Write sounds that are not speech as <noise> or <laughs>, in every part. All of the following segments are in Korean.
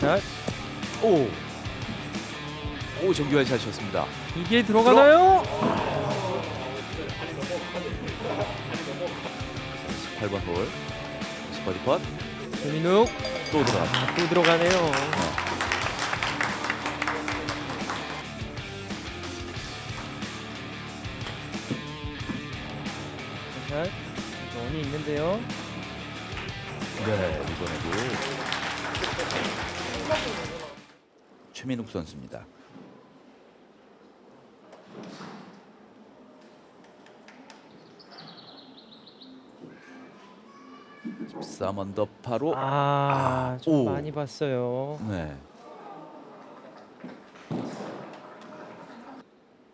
샷. 오, 오 정교한 샷이었습니다. 이게 들어가나요? 18번 홀. 버디 펫. 최민욱 또 들어갔다. 아, 또 들어가네요. 샷. 원이 있는데요. 네, 이번에도 최민욱 선수입니다. 십삼 언더파로 아, 아, 좀 오. 많이 봤어요. 네.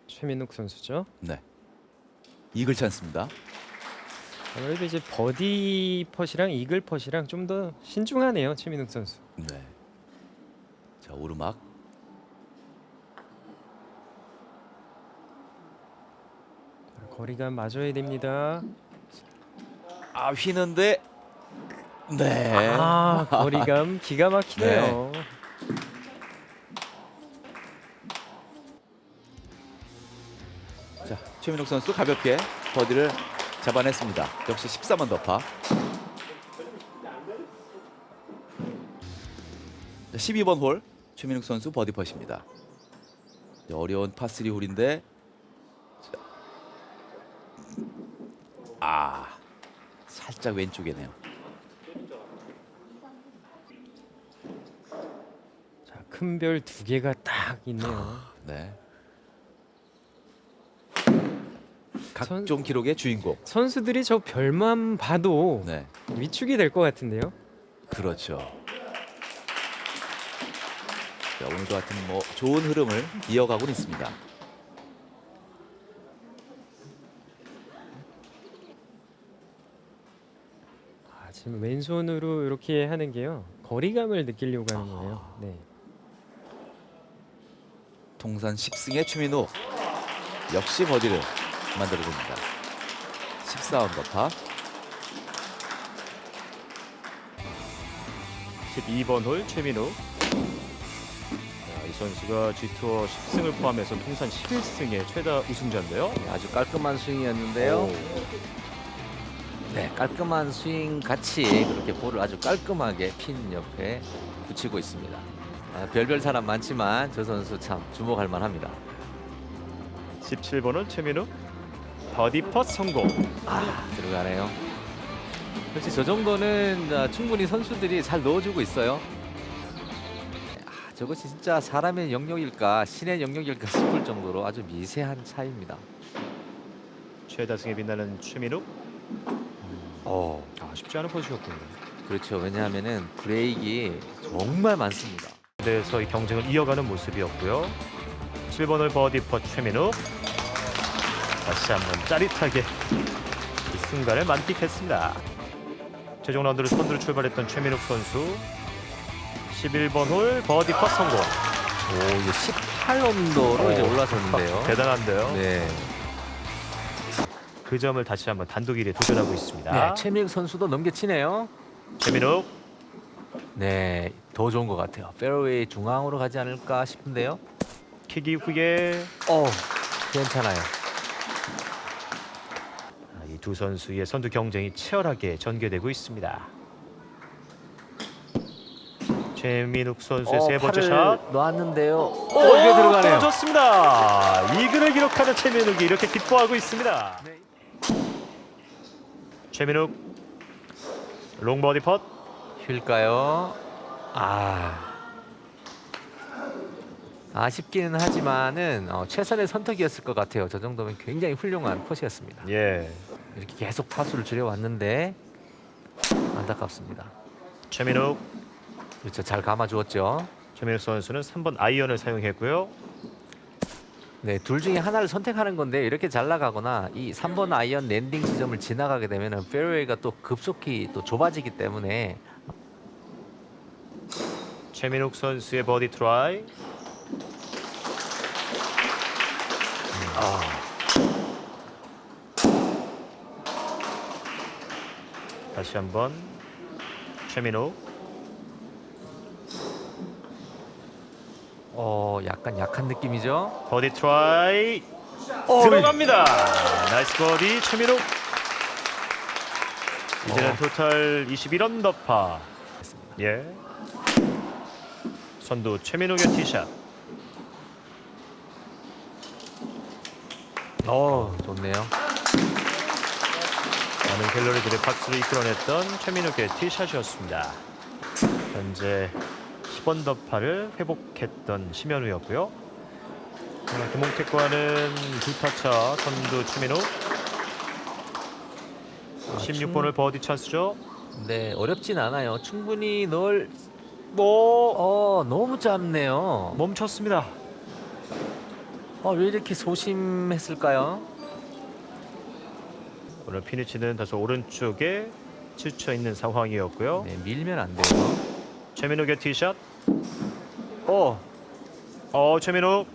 최민욱 선수죠. 네. 이글 찬스입니다. 아무래도 이제 버디 펫이랑 이글 펫이랑 좀 더 신중하네요. 최민욱 선수. 네. 자, 오르막. 거리감 맞아야 됩니다. 아, 휘는데 네. 아, 거리감 <laughs> 기가 막히네요. 자, 최민욱 선수 가볍게 버디를 잡아냈습니다. 역시 13 언더파. 자, 12번 홀 최민욱 선수 버디. 네, 어려운 파3 홀인데 자. 아 살짝 왼쪽이네요. 자, 큰 별 두 개가 딱 있네요. 네. 각종 기록의 주인공. 선수들이 저 별만 봐도 네, 위축이 될 것 같은데요. 그렇죠. 자, 오늘도 같은 뭐 좋은 흐름을 이어가고 있습니다. 아, 지금 왼손으로 이렇게 하는 게요. 거리감을 느끼려고 하는 아. 거예요. 네. 통산 10승의 추민호 역시 버디를 만들어줍니다. 14언더 파 12번 홀 최민우. 선수가 G투어 10승을 포함해서 통산 11승의 최다 우승자인데요. 아주 깔끔한 스윙이었는데요. 오, 네, 깔끔한 스윙 같이 그렇게 볼을 아주 깔끔하게 핀 옆에 붙이고 있습니다. 아, 별별 사람 많지만 저 선수 참 주목할 만합니다. 17번 홀 최민우. 버디 펫 성공. 아, 들어가네요. 역시 저 정도는 아, 충분히 선수들이 잘 넣어주고 있어요. 아, 저것이 진짜 사람의 영역일까 신의 영역일까 싶을 정도로 아주 미세한 차이입니다. 최다 승에 빛나는 최민우. 어, 아, 쉽지 않은 퍼시였군요. 그렇죠. 왜냐하면은 브레이크 정말 많습니다. 그래서 이 경쟁을 이어가는 모습이었고요. 7번 홀 버디 펫 최민우. 다시 한번 짜릿하게 이 순간을 만끽했습니다. 최종 라운드를 선두로 출발했던 최민욱 선수. 11번 홀 버디 펫 성공. 오, 이제 18언더로 이제 오, 올라섰는데요. 대단한데요. 네. 그 점을 다시 한번 단독 1위에 도전하고 있습니다. 네, 최민욱 선수도 넘겨치네요. 최민욱 네, 더 좋은 것 같아요. 페어웨이 중앙으로 가지 않을까 싶은데요. 킥 이후에 어, 괜찮아요. 이 두 선수의 선두 경쟁이 치열하게 전개되고 있습니다. 최민욱 선수의 세 번째 팔을 샷. 놓았는데요. 오, 오, 이게 들어가네요. 떨어졌습니다. 이글을 기록하는 최민욱이 이렇게 기뻐하고 있습니다. 네. 최민욱 롱버디 펫. 쉴까요? 아. 아쉽기는 하지만은 어, 최선의 선택이었을 것 같아요. 저 정도면 굉장히 훌륭한 컷이었습니다. 예. 이렇게 계속 타수를 줄여왔는데 안타깝습니다. 최민욱 그렇죠, 잘 감아주었죠. 최민욱 선수는 3번 아이언을 사용했고요. 네, 둘 중에 하나를 선택하는 건데 이렇게 잘 나가거나 이 3번 아이언 랜딩 지점을 지나가게 되면은 페어웨이가 또 급속히 또 좁아지기 때문에 최민욱 선수의 버디 트라이. 다시 한번 최민욱 어, 약간 약한 느낌이죠. 버디 트라이 어, 들어갑니다. 나이스 버디 최민욱. 이제는 토탈 21원 더파. 예. 선두 최민욱의 티샷. 어, 좋네요. 많은 갤러리들의 박수를 이끌어냈던 최민욱의 티샷이었습니다. 현재 10원 더파를 회복했던 심현우였고요. 자, 김홍택과는 두 타차 선두. 아, 16번을 버디 찬스죠. 네, 어렵진 않아요. 충분히 넣을 뭐 어, 너무 짧네요. 멈췄습니다. 어, 왜 이렇게 소심했을까요? 오늘 피니치는 다소 오른쪽에 치쳐 있는 상황이었고요. 네, 밀면 안 돼요. 최민욱의 티샷. 어, 어 최민욱.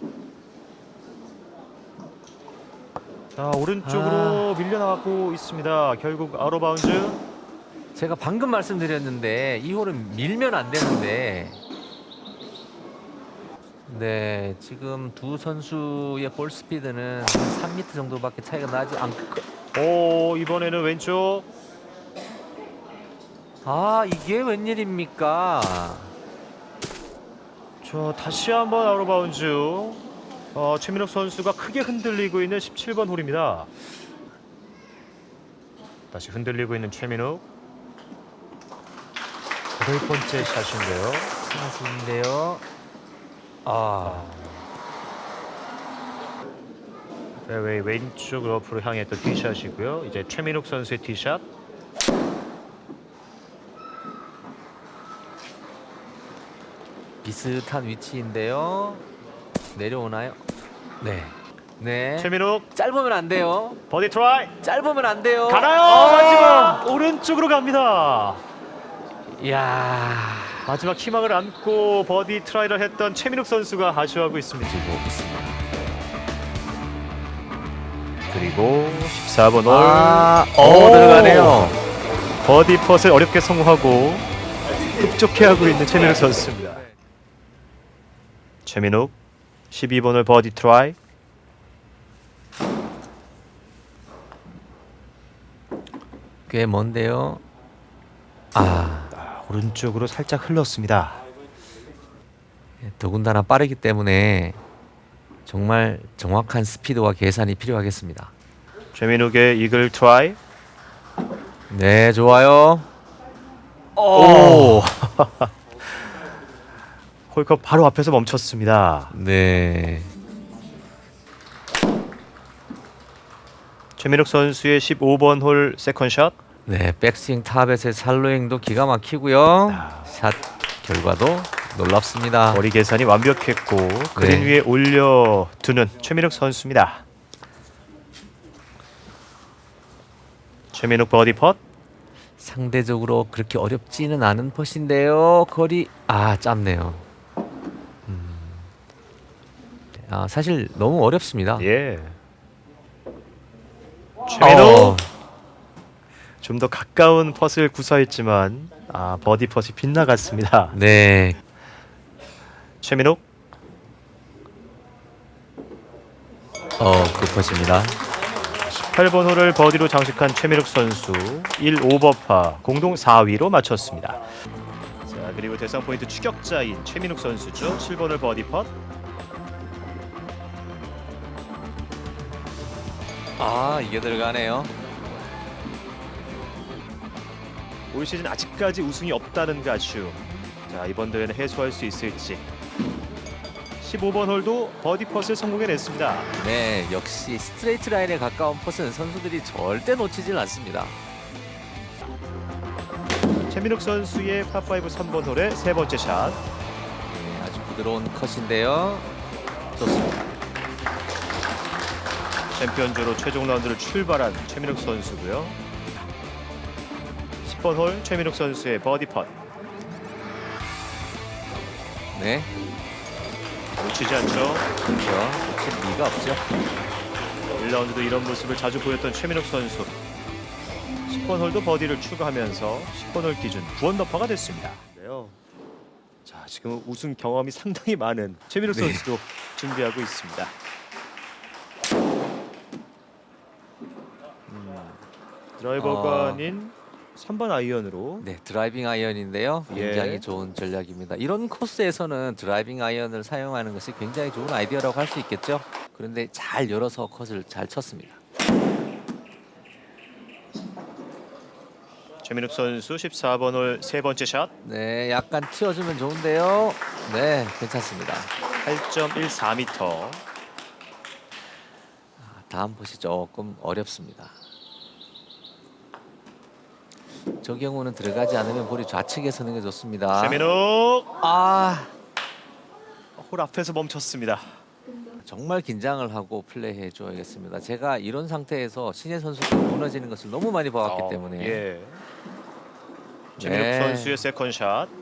자 오른쪽으로 밀려나가고 있습니다. 결국 아웃 바운드. 제가 방금 말씀드렸는데 이 홀은 밀면 안 되는데 네 지금 두 선수의 볼 스피드는 한 3m 정도밖에 차이가 나지 않고 오 이번에는 왼쪽. 아 이게 웬일입니까 자 다시 한번 아웃 바운드. 어, 최민욱 선수가 크게 흔들리고 있는 17번 홀입니다. 다시 흔들리고 있는 최민욱. 여덟 번째 샷인데요. 스마스인데요 아 페어웨이 왼쪽 러프로 향했던 티샷이고요. 이제 최민욱 선수의 티샷. 비슷한 위치인데요 내려오나요 네 네. 최민욱 짧으면 안 돼요. 버디 트라이 짧으면 안 돼요. 가나요? 어! 마지막 오른쪽으로 갑니다. 이야. 마지막 희망을 안고 버디 트라이를 했던 최민욱 선수가 아쉬워하고 있습니다. 그리고 14번 홀 아, 오! 어, 들어가네요. 버디 펫을 어렵게 성공하고 흡족해하고 있는 최민욱 선수입니다. 최민욱 12번을 버디 트라이 꽤 먼데요. 아, 오른쪽으로 살짝 흘렀습니다. 더군다나 빠르기 때문에 정말 정확한 스피드와 계산이 필요하겠습니다. 최민욱의 이글 트라이 네, 좋아요. 오 <laughs> 홀컵 바로 앞에서 멈췄습니다. 네. 최민욱 선수의 15번 홀 세컨샷 네, 백스윙 탑에서의 살로잉도 기가 막히고요. 아. 샷 결과도 놀랍습니다. 거리 계산이 완벽했고 그린 네. 위에 올려두는 최민욱 선수입니다. 최민욱 버디 펫 상대적으로 그렇게 어렵지는 않은 퍼인데요. 거리 아 짧네요. 아 사실 너무 어렵습니다. 예. 최민욱 어, 좀더 가까운 펫을 구사했지만 아 버디 펫이 빗나갔습니다. 네, 최민욱 어그 퍼입니다. 8번 홀을 버디로 장식한 최민욱 선수 1 오버파 공동 4위로 마쳤습니다. 자 그리고 대상 포인트 추격자인 최민욱 선수죠. 7번 홀 버디 펫. 아 이게 들어가네요. 올 시즌 아직까지 우승이 없다는 그 아쉬움. 자 이번 대회는 해소할 수 있을지. 15번 홀도 버디 펫을 성공해냈습니다. 네, 역시 스트레이트 라인에 가까운 퍼는 선수들이 절대 놓치질 않습니다. 최민욱 선수의 파5 3번 홀의 세 번째 샷. 네, 아주 부드러운 컷인데요. 좋습니다. 챔피언조로 최종 라운드를 출발한 최민욱 선수고요. 10번 홀 최민욱 선수의 버디 펫. 네, 놓치지 않죠. 그렇죠. 놓칠 리가 없죠. 1라운드도 이런 모습을 자주 보였던 최민욱 선수. 10번 홀도 버디를 추가하면서 10번 홀 기준 9언더파가 됐습니다. 자, 지금 우승 경험이 상당히 많은 최민욱 네. 선수도 준비하고 있습니다. 음, 드라이버가 어. 아닌 3번 아이언으로 네, 드라이빙 아이언인데요. 굉장히 예. 좋은 전략입니다. 이런 코스에서는 드라이빙 아이언을 사용하는 것이 굉장히 좋은 아이디어라고 할 수 있겠죠. 그런데 잘 열어서 컷을 잘 쳤습니다. 최민욱 선수 14번 홀 세 번째 샷 네, 약간 튀어주면 좋은데요. 네, 괜찮습니다. 8.14m. 다음 봇이 조금 어렵습니다. 저 경우는 들어가지 않으면 볼이 좌측에 서는 게 좋습니다. 최민욱 아, 홀 앞에서 멈췄습니다. 정말 긴장을 하고 플레이해 줘야겠습니다. 제가 이런 상태에서 신예 선수가 무너지는 것을 너무 많이 봐왔기 어, 때문에 예. 최민욱 네. 선수의 세컨샷.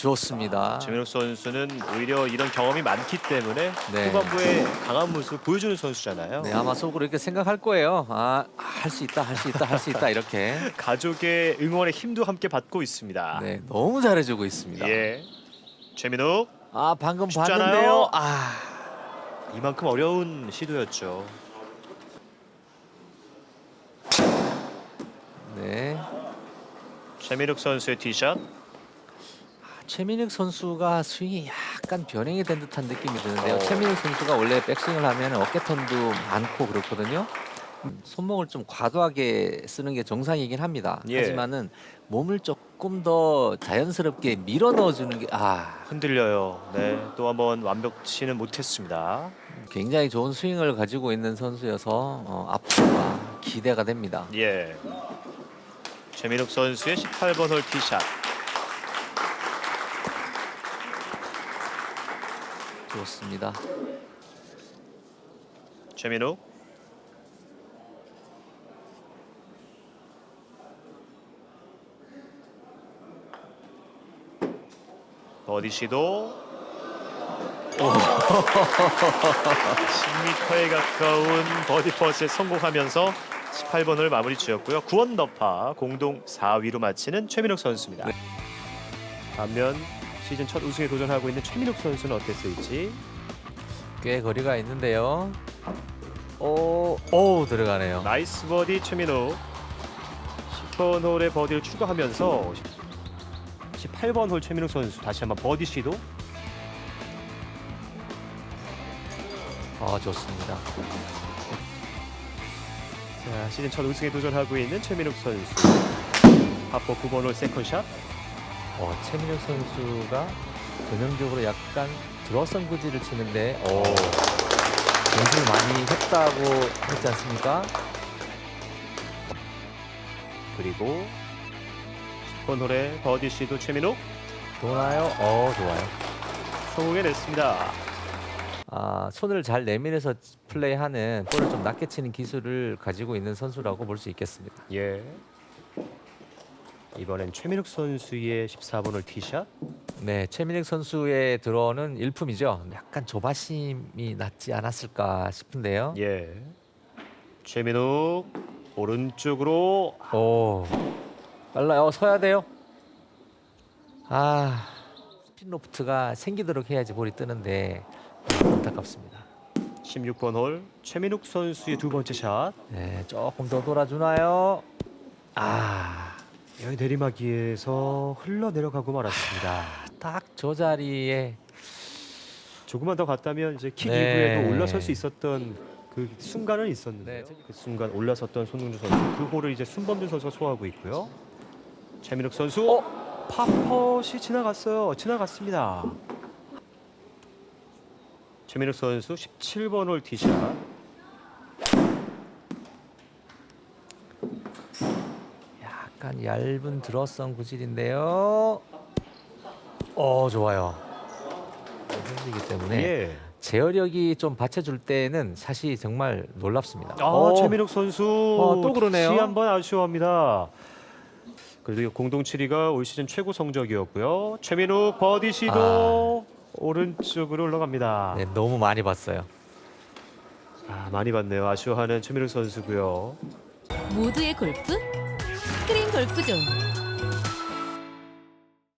좋습니다. 최민욱 선수는 오히려 이런 경험이 많기 때문에 네. 후반부에 강한 모습을 보여주는 선수잖아요. 네, 아마 속으로 이렇게 생각할 거예요. 아, 할 수 있다, 할 수 있다, 할 수 있다 이렇게. <laughs> 가족의 응원의 힘도 함께 받고 있습니다. 네, 너무 잘해주고 있습니다. 예. 최민욱 아, 방금 쉽지 않아요. 봤는데요. 아, 이만큼 어려운 시도였죠. 네. 최민욱 선수의 티샷. 최민혁 선수가 스윙이 약간 변형이 된 듯한 느낌이 드는데요. 어. 최민혁 선수가 원래 백스윙을 하면 어깨턴도 많고 그렇거든요. 손목을 좀 과도하게 쓰는 게 정상이긴 합니다. 예. 하지만은 몸을 조금 더 자연스럽게 밀어 넣어 주는 게 아, 흔들려요. 네. 또 한번 완벽치는 못했습니다. 굉장히 좋은 스윙을 가지고 있는 선수여서 어, 앞으로가 기대가 됩니다. 예. 최민욱 선수의 18번 홀 티샷. 좋습니다. 최민욱. 버디 시도. 10m에 가까운 버디 퍼스에 성공하면서 18번을 마무리 지었고요. 9원 더파 공동 4위로 마치는 최민욱 선수입니다. 네. 반면 시즌 첫 우승에 도전하고 있는 최민욱 선수는 어땠을지 꽤 거리가 있는데요. 오, 오 들어가네요. 나이스 버디 최민우 10번 홀에 버디를 추가하면서 18번 홀 최민우 선수 다시 한번 버디 시도 아 좋습니다. 자, 시즌 첫 우승에 도전하고 있는 최민욱 선수 파포 9번 홀 세컨샷 어, 최민혁 선수가 전형적으로 약간 들어선 구질을 치는데 오, 연습을 많이 했다고 했지 않습니까? 그리고 10번 홀에 버디 시도 최민욱 도나요? 어 좋아요. 성공해 냈습니다 아, 손을 잘 내밀어서 플레이하는 볼을 좀 낮게 치는 기술을 가지고 있는 선수라고 볼 수 있겠습니다. 예 이번엔 최민욱 선수의 14번 홀 티샷. 네, 최민혁 선수의 드로는 일품이죠. 약간 조바심이 났지 않았을까 싶은데요. 예. 최민욱 오른쪽으로. 오 빨라요. 서야 돼요. 아 스핀 로프트가 생기도록 해야지 볼이 뜨는데 안타깝습니다. 16번 홀 최민욱 선수의 두 번째 샷. 네 조금 더 돌아주나요? 아, 여기 내리막이에서 흘러 내려가고 말았습니다. 딱 저 자리에 조금만 더 갔다면 이제 킥 네. 이후에도 올라설 수 있었던 그 순간은 있었는데요. 네, 그 순간 올라섰던 손흥주 선수 그 홀을 이제 순범준 선수가 소화하고 있고요. 최민욱 선수 어? 파퍼시 지나갔어요. 지나갔습니다. 최민욱 선수 17번 홀 티샷 약간 얇은 드러선 구질인데요 어 좋아요 흔들리기 때문에 예. 제어력이 좀 받쳐줄 때는 샷이 정말 놀랍습니다 아, 오. 최민욱 선수 어, 또 그러네요. 다시 한번 아쉬워합니다. 그래도 이 공동 7위가 올 시즌 최고 성적이었고요. 최민욱 버디 시도 오른쪽으로 올라갑니다. 네, 너무 많이 봤어요 아, 많이 봤네요. 아쉬워하는 최민욱 선수고요. 모두의 골프 스크린 골프존